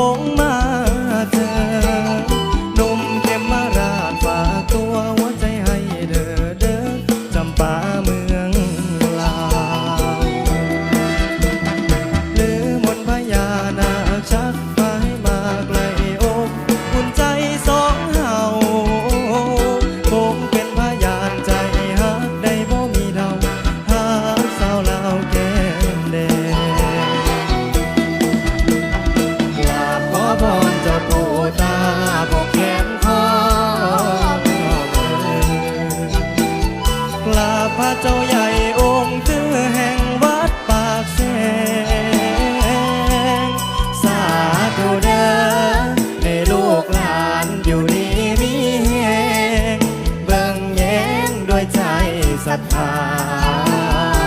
梦 พอนจะปูตาบอกแขนคอกลาพระเจ้าใหญ่องค์ตื้อแห่งวัดปากแสงสาธุเด้อในลูกหลานอยู่ดีมีแหงเบิ่งแยงด้วยใจศรัทธา